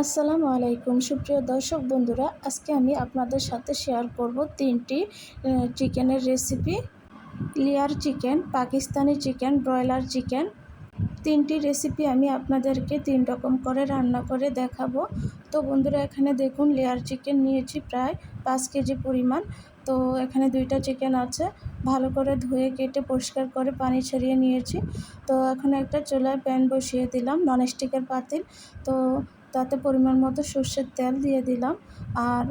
আসসালামু আলাইকুম। সুপ্রিয় দর্শক বন্ধুরা, আজকে আমি আপনাদের সাথে শেয়ার করব তিনটি চিকেনের recipe layer chicken Pakistani chicken broiler chicken তিনটি রেসিপি আমি আপনাদেরকে তিন রকম করে রান্না করে দেখাবো। তো বন্ধুরা, এখানে দেখুন লেয়ার চিকেন নিয়েছি প্রায় পাঁচ কেজি পরিমাণ। তো এখানে দুইটা চিকেন আছে। ভালো করে ধুয়ে কেটে পরিষ্কার করে পানি ছড়িয়ে নিয়েছি। তো এখন একটা চুলায় প্যান বসিয়ে দিলাম ননস্টিকের পাতিল। তো তাতে পরিমাণ মতো সর্ষের তেল দিয়ে দিলাম আর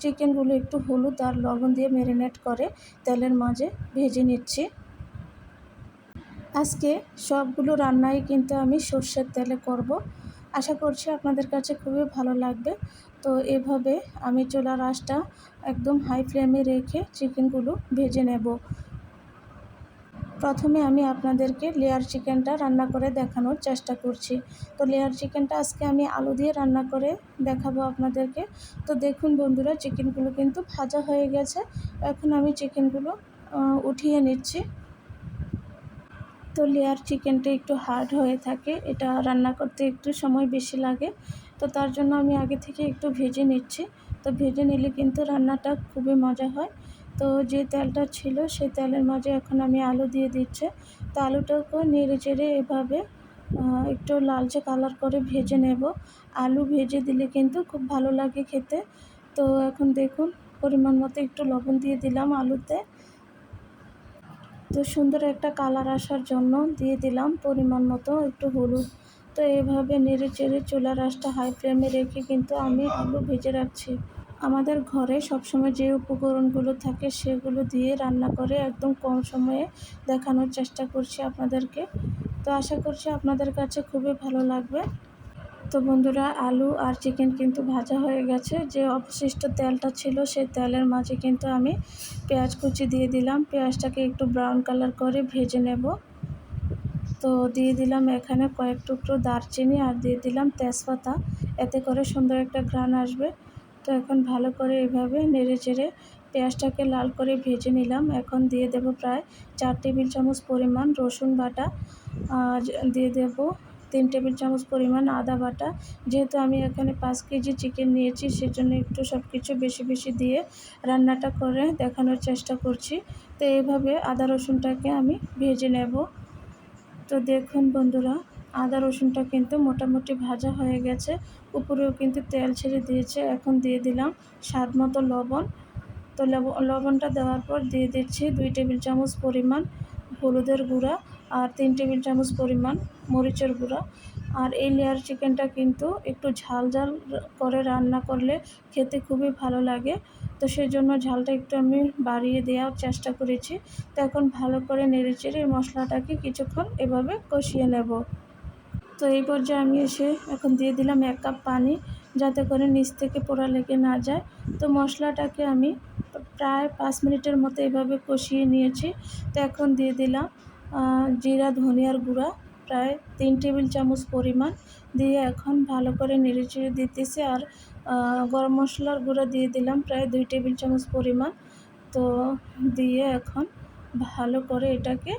চিকেনগুলো একটু হলুদ আর লবণ দিয়ে ম্যারিনেট করে তেলের মাঝে ভেজে নিচ্ছি। আজকে সবগুলো রান্নাই কিন্তু আমি সর্ষের তেলে করব। আশা করছি আপনাদের কাছে খুবই ভালো লাগবে। তো এভাবে আমি চুলার আঁচটা একদম হাই ফ্লেমে রেখে চিকেনগুলো ভেজে নেব। প্রথমে আমি আপনাদেরকে লেয়ার চিকেনটা রান্না করে দেখানোর চেষ্টা করছি। তো লেয়ার চিকেনটা আজকে আমি আলু দিয়ে রান্না করে দেখাবো আপনাদেরকে। তো দেখুন বন্ধুরা চিকেনগুলো কিন্তু ভাজা হয়ে গেছে। এখন আমি চিকেনগুলো উঠিয়ে নিচ্ছি। তো লেয়ার চিকেনটা একটু হার্ড হয়ে থাকে। এটা রান্না করতে একটু সময় বেশি লাগে। তো তার জন্য আমি আগে থেকে একটু ভেজে নিচ্ছি। তো ভেজে নিলে কিন্তু রান্নাটা খুবই মজা হয়। তো যে তেলটা ছিল সেই তেলের মাঝে এখন আমি আলু দিয়ে দিচ্ছি। তো আলুটাকেও নেড়ে চেড়ে এভাবে একটু লালচে কালার করে ভেজে নেব। আলু ভেজে দিলে কিন্তু খুব ভালো লাগে খেতে। তো এখন দেখুন, পরিমাণ মতো একটু লবণ দিয়ে দিলাম আলুতে। তো সুন্দর একটা কালার আসার জন্য দিয়ে দিলাম পরিমাণ মতো একটু হলুদ। তো এভাবে নেড়ে চেড়ে চুলার আঁচটা হাই ফ্লেমে রেখে কিন্তু আমি আলু ভেজে রাখছি। আমাদের ঘরে সবসময় যে উপকরণগুলো থাকে সেগুলো দিয়ে রান্না করে একদম কম সময়ে দেখানোর চেষ্টা করছি আপনাদেরকে। তো আশা করছি আপনাদের কাছে খুবই ভালো লাগবে। তো বন্ধুরা, আলু আর চিকেন কিন্তু ভাজা হয়ে গেছে। যে অবশিষ্ট তেলটা ছিল সেই তেলের মাঝে কিন্তু আমি পেঁয়াজ কুচি দিয়ে দিলাম। পেঁয়াজটাকে একটু ব্রাউন কালার করে ভেজে নেব। তো দিয়ে দিলাম এখানে কয়েক টুকরো দারচিনি আর দিয়ে দিলাম তেজপাতা। এতে করে সুন্দর একটা ঘ্রাণ আসবে। তো এখন ভালো করে এভাবে নেড়ে চেড়ে পেঁয়াজটাকে লাল করে ভেজে নিলাম। এখন দিয়ে দেব প্রায় চার টেবিল চামচ পরিমাণ রসুন বাটা, আর দিয়ে দেব তিন টেবিল চামচ পরিমাণ আদা বাটা। যেহেতু আমি এখানে পাঁচ কেজি চিকেন নিয়েছি, সেজন্য একটু সব কিছু বেশি বেশি দিয়ে রান্নাটা করে দেখানোর চেষ্টা করছি। তো এইভাবে আদা রসুনটাকে আমি ভেজে নেব। তো দেখুন বন্ধুরা আদা রসুনটা কিন্তু মোটামুটি ভাজা হয়ে গেছে। উপরেও কিন্তু তেল ছেড়ে দিয়েছে। এখন দিয়ে দিলাম স্বাদ মতো লবণ। তো লবণটা দেওয়ার পর দিয়ে দিচ্ছি দুই টেবিল চামচ পরিমাণ হলুদের গুঁড়া আর তিন টেবিল চামচ পরিমাণ মরিচের গুঁড়া। আর এই লেয়ার চিকেনটা কিন্তু একটু ঝাল ঝাল করে রান্না করলে খেতে খুবই ভালো লাগে। তো সেই জন্য ঝালটা একটু আমি বাড়িয়ে দেওয়ার চেষ্টা করেছি। তো এখন ভালো করে নেড়ে চেড়ে মশলাটাকে কিছুক্ষণ এভাবে কষিয়ে নেব। তো এই পর্যায়ে আমি এসে এখন দিয়ে দিলাম এক কাপ পানি যাতে করে নিচ থেকে পোড়া লেগে না যায়। তো মশলাটাকে আমি প্রায় পাঁচ মিনিটের মতো এভাবে কষিয়ে নিয়েছি। তো এখন দিয়ে দিলাম জিরা, ধনিয়ার গুঁড়া, প্রায় তিন টেবিল চামচ পরিমাণ। দিয়ে এখন ভালো করে নেড়ে চেড়ে দিতেছি আর গরম মশলার গুঁড়া দিয়ে দিলাম প্রায় দুই টেবিল চামচ পরিমাণ। তো দিয়ে এখন ভালো করে এটাকে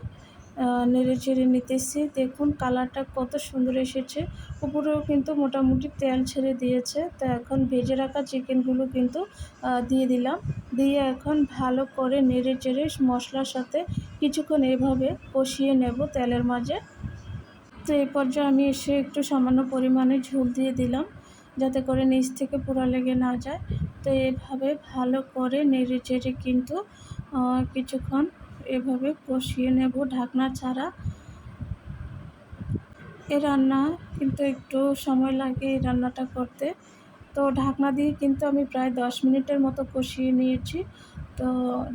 নেড়ে চেড়ে নিতেছি। দেখুন, কালারটা কত সুন্দর এসেছে। উপরেও কিন্তু মোটামুটি তেল ছেড়ে দিয়েছে। তো এখন ভেজে রাখা চিকেনগুলো কিন্তু দিয়ে দিলাম। দিয়ে এখন ভালো করে নেড়ে চেড়ে মশলার সাথে কিছুক্ষণ এভাবে কষিয়ে নেব তেলের মাঝে। তো এই পর্যায়ে আমি এসে একটু সামান্য পরিমাণে ঝোল দিয়ে দিলাম, যাতে করে নিচ থেকে পোড়া লেগে না যায়। তো এভাবে ভালো করে নেড়ে চেড়ে কিন্তু কিছুক্ষণ এভাবে কষিয়ে নেব ঢাকনা ছাড়া। এ রান্না কিন্তু একটু সময় লাগে এই রান্নাটা করতে। তো ঢাকনা দিয়ে কিন্তু আমি প্রায় দশ মিনিটের মতো কষিয়ে নিয়েছি। তো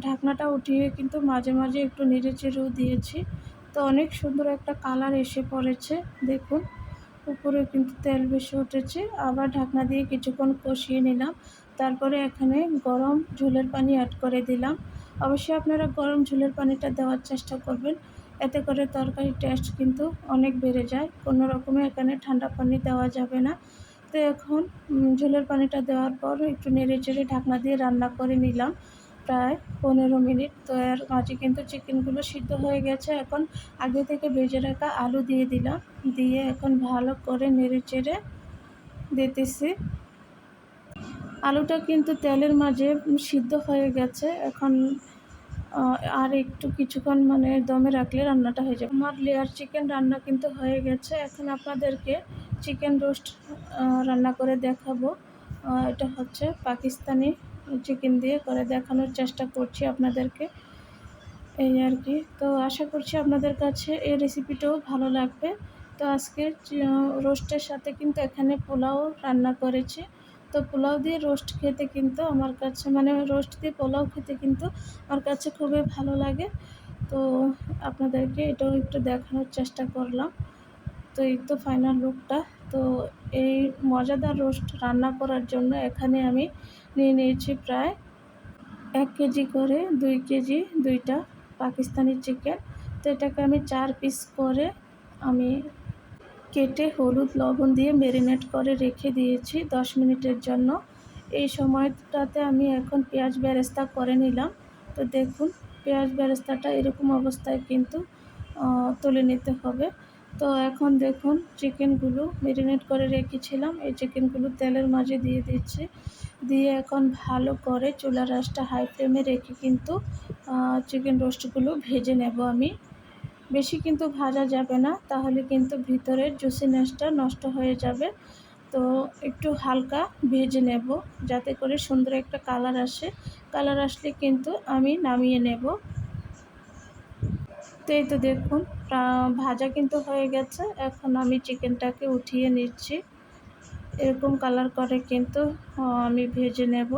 ঢাকনাটা উঠিয়ে কিন্তু মাঝে মাঝে একটু নেড়ে চেড়েও দিয়েছি। তো অনেক সুন্দর একটা কালার এসে পড়েছে, দেখুন। উপরে কিন্তু তেল বেশি উঠেছে। আবার ঢাকনা দিয়ে কিছুক্ষণ কষিয়ে নিলাম। তারপরে এখানে গরম ঝোলের পানি অ্যাড করে দিলাম। অবশ্যই আপনারা গরম ঝোলের পানিটা দেওয়ার চেষ্টা করবেন। এতে করে তরকারির টেস্ট কিন্তু অনেক বেড়ে যায়। কোনো রকমে এখানে ঠান্ডা পানি দেওয়া যাবে না। তো এখন ঝোলের পানিটা দেওয়ার পর একটু নেড়ে চেড়ে ঢাকনা দিয়ে রান্না করে নিলাম প্রায় পনেরো মিনিট। তো এর মাঝে কিন্তু চিকেনগুলো সিদ্ধ হয়ে গেছে। এখন আগে থেকে ভেজে রাখা আলু দিয়ে দিলাম। দিয়ে এখন ভালো করে নেড়ে চেড়ে দিতেছি। আলুটা কিন্তু তেলের মাঝে সিদ্ধ হয়ে গেছে। এখন আর একটু কিছুক্ষণ মানে দমে রাখলে রান্নাটা হয়ে যাবে। আমার লেয়ার চিকেন রান্না কিন্তু হয়ে গেছে। এখন আপনাদেরকে চিকেন রোস্ট রান্না করে দেখাবো। এটা হচ্ছে পাকিস্তানি চিকেন দিয়ে করে দেখানোর চেষ্টা করছি আপনাদেরকে। এই আর কি। তো আশা করছি আপনাদের কাছে এই রেসিপিটাও ভালো লাগবে। তো আজকে রোস্টের সাথে কিন্তু এখানে পোলাও রান্না করেছি। তো পোলাও দিয়ে রোস্ট খেতে কিন্তু আমার কাছে মানে রোস্ট দিয়ে পোলাও খেতে কিন্তু আমার কাছে খুবই ভালো লাগে। তো আপনাদেরকে এটাও একটু দেখানোর চেষ্টা করলাম। তো এই তো ফাইনাল লুকটা তো এই মজাদার রোস্ট রান্না করার জন্য এখানে আমি নিয়ে নিয়েছি প্রায় এক কেজি করে দুই কেজি দুইটা পাকিস্তানি চিকেন তো এটাকে আমি চার পিস করে আমি কেটে হলুদ লবণ দিয়ে ম্যারিনেট করে রেখে দিয়েছি দশ মিনিটের জন্য। এই সময়টাতে আমি এখন পেঁয়াজ বেরেস্তা করে নিলাম। তো দেখুন, পেঁয়াজ বেরেস্তাটা এরকম অবস্থায় কিন্তু তুলে নিতে হবে। তো এখন দেখুন, চিকেনগুলো ম্যারিনেট করে রেখেছিলাম। এই চিকেনগুলো তেলের মাঝে দিয়ে দিচ্ছি। দিয়ে এখন ভালো করে চুলার রাসটা হাই ফ্লেমে রেখে কিন্তু চিকেন রোস্টগুলো ভেজে নেব আমি। বেশি কিন্তু ভাজা যাবে না, তাহলে কিন্তু ভিতরের জুসিনেসটা নষ্ট হয়ে যাবে। তো একটু হালকা ভেজে নেব, যাতে করে সুন্দর একটা কালার আসে। কালার আসলে কিন্তু আমি নামিয়ে নেব। তো এই তো দেখুন ভাজা কিন্তু হয়ে গেছে। এখন আমি চিকেনটাকে উঠিয়ে নিচ্ছি। এরকম কালার করে কিন্তু আমি ভেজে নেব।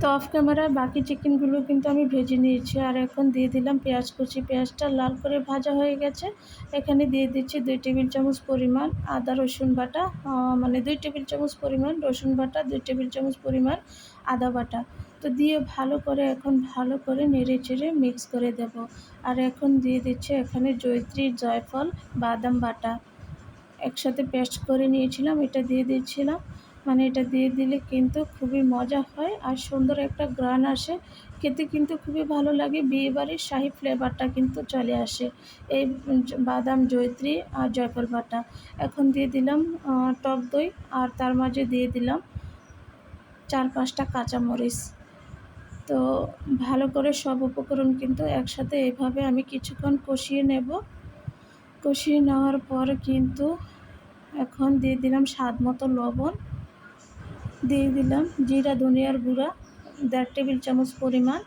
তো অফ ক্যামেরায় বাকি চিকেনগুলো কিন্তু আমি ভেজে নিয়েছি। আর এখন দিয়ে দিলাম পেঁয়াজ কুচি। পেঁয়াজটা লাল করে ভাজা হয়ে গেছে। এখানে দিয়ে দিচ্ছি দুই টেবিল চামচ পরিমাণ আদা, রসুন বাটা। মানে দুই টেবিল চামচ পরিমাণ রসুন বাটা, দুই টেবিল চামচ পরিমাণ আদা বাটা। তো দিয়ে ভালো করে এখন ভালো করে নেড়ে চেড়ে মিক্স করে দেব। আর এখন দিয়ে দিচ্ছি এখানে জয়ত্রী জয়ফল বাদাম বাটা। একসাথে পেস্ট করে নিয়েছিলাম, এটা দিয়ে দিচ্ছিলাম মানে এটা দিয়ে দিলে কিন্তু খুবই মজা হয় আর সুন্দর একটা গ্রান আসে। খেতে কিন্তু খুবই ভালো লাগে। বিয়েবাড়ির শাহি ফ্লেভারটা কিন্তু চলে আসে। এই বাদাম, জয়ত্রী আর জয়ফল বাটা। এখন দিয়ে দিলাম টক দই আর তার মাঝে দিয়ে দিলাম চার পাঁচটা কাঁচামরিচ। তো ভালো করে সব উপকরণ কিন্তু একসাথে এভাবে আমি কিছুক্ষণ কষিয়ে নেব। কষিয়ে নেওয়ার পর কিন্তু এখন দিয়ে দিলাম স্বাদ মতো লবণ। দিয়ে দিলাম জিরা, ধনিয়ার গুঁড়া, দেড় টেবিল চামচ পরিমাণ।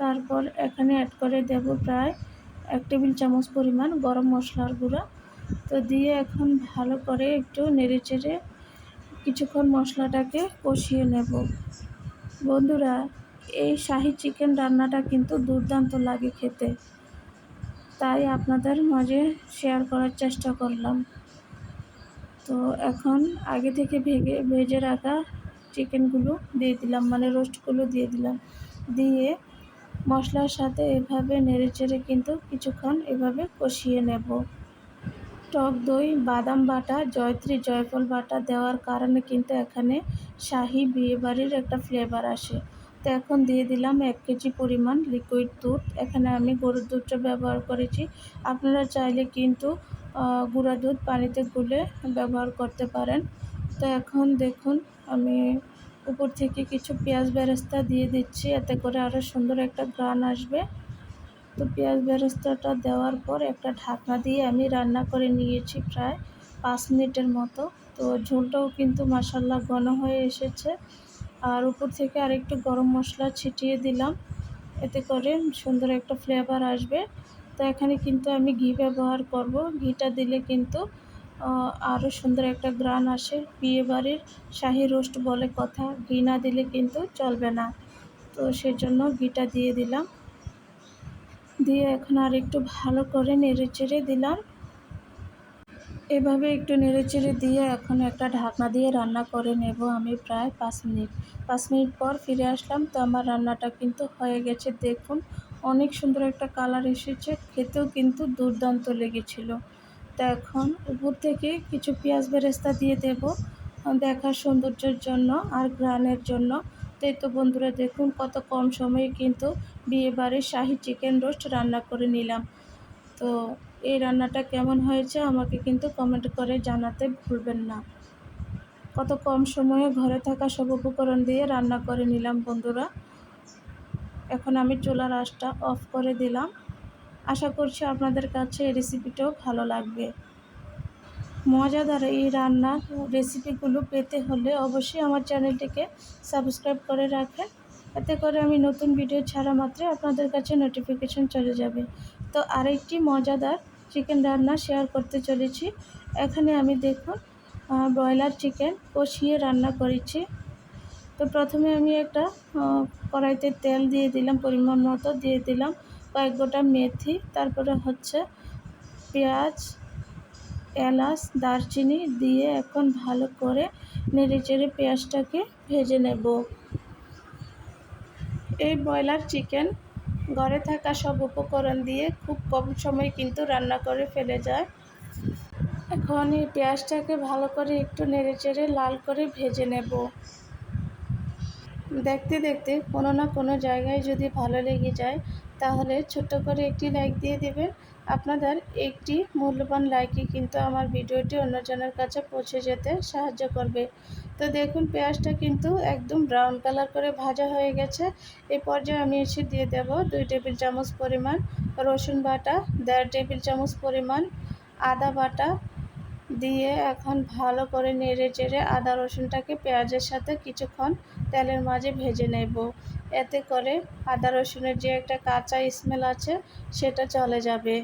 তারপর এখানে অ্যাড করে দেব প্রায় এক টেবিল চামচ পরিমাণ গরম মশলার গুঁড়া। তো দিয়ে এখন ভালো করে একটু নেড়ে চেড়ে কিছুক্ষণ মশলাটাকে কষিয়ে নেব। বন্ধুরা, এই শাহি চিকেন রান্নাটা কিন্তু দুর্দান্ত লাগে খেতে। তাই আপনাদের মাঝে শেয়ার করার চেষ্টা করলাম। তো এখন আগে থেকে ভেগে, ভেজে রাখা চিকেনগুলো দিয়ে দিলাম মানে রোস্টগুলো দিয়ে দিলাম। দিয়ে মশলার সাথে এভাবে নেড়েচেড়ে কিন্তু কিছুক্ষণ এভাবে কষিয়ে নেব। টক দই, বাদাম বাটা, জয়ত্রী জয়ফল বাটা দেওয়ার কারণে কিন্তু এখানে শাহি বিয়েবাড়ির একটা ফ্লেভার আসে। তো এখন দিয়ে দিলাম এক কেজি পরিমাণ লিকুইড দুধ। এখানে আমি গরুর দুধটা ব্যবহার করেছি। আপনারা চাইলে কিন্তু গুঁড়া দুধ পানিতে গুলে ব্যবহার করতে পারেন। তো এখন দেখুন, আমি উপর থেকে কিছু পেঁয়াজ বেরেস্তা দিয়ে দিচ্ছি। এতে করে আরও সুন্দর একটা গ্রান আসবে। তো পেঁয়াজ বেরেস্তাটা দেওয়ার পর একটা ঢাকনা দিয়ে আমি রান্না করে নিয়েছি প্রায় পাঁচ মিনিটের মতো। তো ঝোলটাও কিন্তু মাসাল্লা ঘন হয়ে এসেছে। আর উপর থেকে আরেকটু গরম মশলা ছিটিয়ে দিলাম। এতে করে সুন্দর একটা ফ্লেভার আসবে। তো এখানে কিন্তু আমি ঘি ব্যবহার করব। ঘিটা দিলে কিন্তু আরও সুন্দর একটা গ্রান আসে। বিয়েবাড়ির শাহি রোস্ট বলে কথা। ঘি না দিলে কিন্তু চলবে না। তো সেজন্য ঘিটা দিয়ে দিলাম। দিয়ে এখন আর একটু ভালো করে নেড়ে চেড়ে দিলাম। এভাবে একটু নেড়ে চেড়ে দিয়ে এখন একটা ঢাকনা দিয়ে রান্না করে নেব আমি প্রায় পাঁচ মিনিট। পাঁচ মিনিট পর ফিরে আসলাম। তো আমার রান্নাটা কিন্তু হয়ে গেছে। দেখুন অনেক সুন্দর একটা কালার এসেছে। খেতেও কিন্তু দুর্দান্ত লেগেছিল। তো এখন উপর থেকে কিছু পেঁয়াজ বেরেস্তা দিয়ে দেব, দেখার সৌন্দর্যের জন্য আর ঘ্রাণের জন্য। তো এই তো বন্ধুরা, দেখুন কত কম সময়ে কিন্তু বিয়ে বাড়ির শাহি চিকেন রোস্ট রান্না করে নিলাম। তো এই রান্নাটা কেমন হয়েছে আমাকে কিন্তু কমেন্ট করে জানাতে ভুলবেন না। কত কম সময়ে ঘরে থাকা সব উপকরণ দিয়ে রান্না করে নিলাম বন্ধুরা। এখন আমি চুলার আঁচটা অফ করে দিলাম। আশা করছি আপনাদের কাছে এই রেসিপিটাও ভালো লাগবে। মজাদার এই রান্নার রেসিপিগুলো পেতে হলে অবশ্যই আমার চ্যানেলটিকে সাবস্ক্রাইব করে রাখেন এতে করে আমি নতুন ভিডিও ছাড়া মাত্রই আপনাদের কাছে নোটিফিকেশন চলে যাবে। তো আরেকটি মজাদার চিকেন রান্না শেয়ার করতে চলেছি। এখানে আমি দেখুন ব্রয়লার চিকেন কষিয়ে রান্না করেছি। তো প্রথমে আমি একটা কড়াইতে তেল দিয়ে দিলাম, পরিমাণ মতো দিয়ে দিলাম, কয়েক গোটা মেথি, তারপরে হচ্ছে পেঁয়াজ, এলাচ, দারচিনি দিয়ে এখন ভালো করে নেড়ে চেড়ে পেঁয়াজটাকে ভেজে নেব। এই ব্রয়লার চিকেন ঘরে থাকা সব উপকরণ দিয়ে খুব কম সময় কিন্তু রান্না করে ফেলে যায়। এখন এই পেঁয়াজটাকে ভালো করে একটু নেড়ে চেড়ে লাল করে ভেজে নেব। দেখতে দেখতে কোনো না কোনো জায়গায় যদি ভালো লেগে যায়, তাহলে ছোট্ট করে একটি লাইক দিয়ে দেবেন। আপনাদের একটি মূল্যবান লাইকই কিন্তু আমার ভিডিওটি অন্যজনের কাছে পৌঁছে যেতে সাহায্য করবে। তো দেখুন, পেঁয়াজটা কিন্তু একদম ব্রাউন কালার করে ভাজা হয়ে গেছে। এই পর্যায়ে আমি এসে দিয়ে দেব দুই টেবিল চামচ পরিমাণ রসুন বাটা, দেড় টেবিল চামচ পরিমাণ আদা বাটা দিয়ে এখন ভালো করে নেড়ে চেড়ে আদা রসুনটাকে পেঁয়াজের সাথে কিছুক্ষণ তেলের মাঝে ভেজে নেব। এতে করে আদা রসুনের যে একটা কাঁচা স্মেল আছে, সেটা চলে যাবে।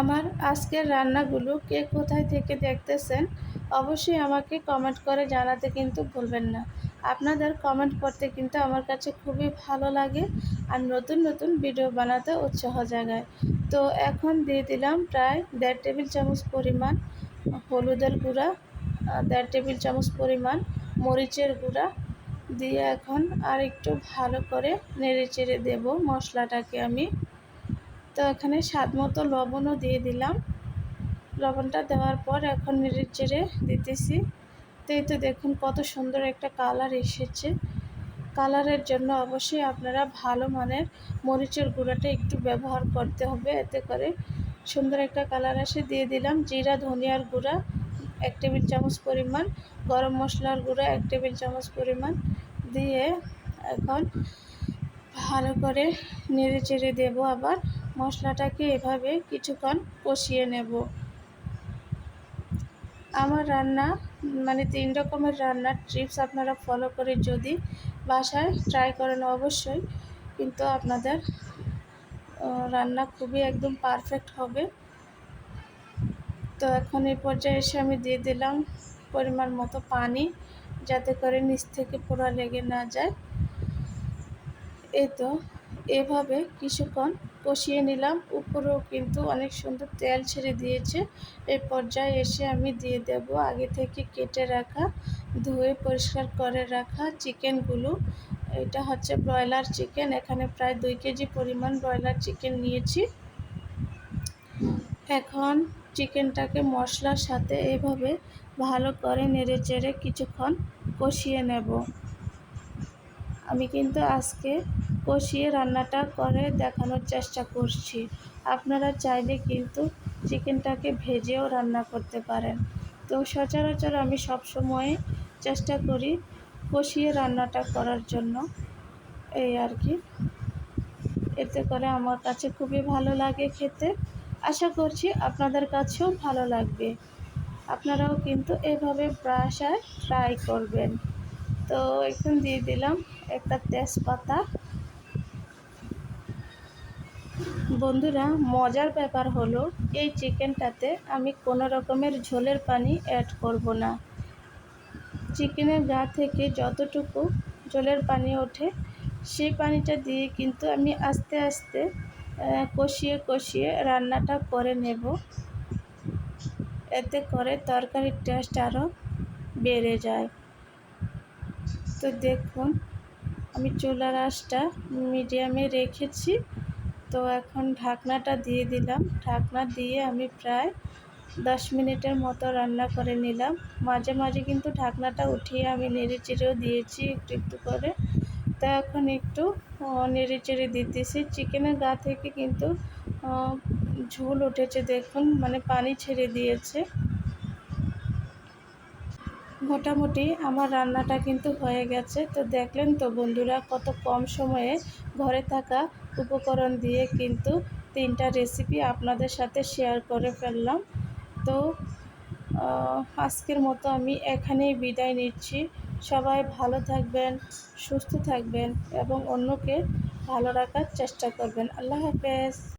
আমার আজকের রান্নাগুলো কে কোথায় থেকে দেখতেছেন, অবশ্যই আমাকে কমেন্ট করে জানাতে কিন্তু ভুলবেন না। আপনাদের কমেন্ট করতে কিন্তু আমার কাছে খুবই ভালো লাগে আর নতুন নতুন ভিডিও বানাতে উৎসাহ জাগায়। তো এখন দিয়ে দিলাম প্রায় দেড় টেবিল চামচ পরিমাণ হলুদের গুঁড়া দেড় টেবিল চামচ পরিমাণ মরিচের গুঁড়া দিয়ে এখন আর একটু ভালো করে নেড়ে চেড়ে দেবো মশলাটাকে আমি। তো এখানে স্বাদ মতো লবণও দিয়ে দিলাম। লবণটা দেওয়ার পর এখন নেড়ে চেড়ে দিতেছি। তো তো দেখুন কত সুন্দর একটা কালার এসেছে। কালারের জন্য অবশ্যই আপনারা ভালো মানের মরিচের গুঁড়াটা একটু ব্যবহার করতে হবে, এতে করে সুন্দর একটা কালার আসে। দিয়ে দিলাম জিরা, ধনিয়ার গুঁড়া, এক টেবিল চামচ পরিমাণ, গরম মশলার গুঁড়া, এক টেবিল চামচ পরিমাণ। দিয়ে এখন ভালো করে নেড়ে চেড়ে দেবো আবার। মশলাটাকে এভাবে কিছুক্ষণ কষিয়ে নেব। আমার রান্না মানে তিন রকমের রান্নার ট্রিপস আপনারা ফলো করে যদি বাসায় ট্রাই করেন অবশ্যই। কিন্তু আপনাদের রান্না খুবই একদম পারফেক্ট হবে। তো এখন এই পর্যায়ে এসে আমি দিয়ে দিলাম পরিমাণ মতো পানি, যাতে করে নিচ থেকে পোড়া লেগে না যায়। এই তো, এভাবে কিছুক্ষণ কষিয়ে নিলাম। উপরেও কিন্তু অনেক সুন্দর তেল ছেড়ে দিয়েছে। এই পর্যায়ে এসে আমি দিয়ে দেব আগে থেকে কেটে রাখা, ধুয়ে পরিষ্কার করে রাখা চিকেনগুলো। এটা হচ্ছে ব্রয়লার চিকেন। এখানে প্রায় দুই কেজি পরিমাণ ব্রয়লার চিকেন নিয়েছি। এখন চিকেনটাকে মশলার সাথে এইভাবে ভালো করে নেড়ে চেড়ে কিছুক্ষণ কষিয়ে নেব। আমি কিন্তু আজকে কষিয়ে রান্নাটা করে দেখানোর চেষ্টা করছি। আপনারা চাইলে কিন্তু চিকেনটাকে ভেজেও রান্না করতে পারেন। তো সচরাচর আমি সবসময় চেষ্টা করি কষিয়ে রান্নাটা করার জন্য। এই আর কি। এতে করে আমার কাছে খুবই ভালো লাগে খেতে। আশা করছি আপনাদের কাছেও ভালো লাগবে। আপনারাও কিন্তু এভাবে বাসায় ট্রাই করবেন। তো এখন দিয়ে দিলাম একটা তেজপাতা। বন্ধুরা, মজার ব্যাপার হলো, এই চিকেনটাতে আমি কোনো রকমের ঝোলের পানি অ্যাড করব না। চিকেনের গা থেকে যতটুকু জলের পানি ওঠে, সেই পানিটা দিয়ে কিন্তু আমি আস্তে আস্তে কষিয়ে কষিয়ে রান্নাটা করে নেব। এতে করে তরকারির টেস্ট আরও বেড়ে যায়। তো দেখুন, আমি চুলার আঁচটা মিডিয়ামে রেখেছি। তো এখন ঢাকনাটা দিয়ে দিলাম। ঢাকনা দিয়ে আমি প্রায় দশ মিনিটের মতো রান্না করে নিলাম। মাঝে মাঝে কিন্তু ঢাকনাটা উঠিয়ে আমি নেড়ে চেড়েও দিয়েছি একটু একটু করে। তা এখন একটু নেড়ে চেড়ে দিতেছি। চিকেনের গা থেকে কিন্তু ঝোল উঠেছে দেখুন মানে পানি ছেড়ে দিয়েছে। মোটামুটি আমার রান্নাটা কিন্তু হয়ে গেছে। তো দেখলেন তো বন্ধুরা, কত কম সময়ে ঘরে থাকা উপকরণ দিয়ে কিন্তু তিনটা রেসিপি আপনাদের সাথে শেয়ার করে ফেললাম। তো আজকের মতো আমি এখানেই বিদায় নিচ্ছি। সবাই ভালো থাকবেন, সুস্থ থাকবেন এবং অন্যকে ভালো রাখার চেষ্টা করবেন। আল্লাহ হাফেজ।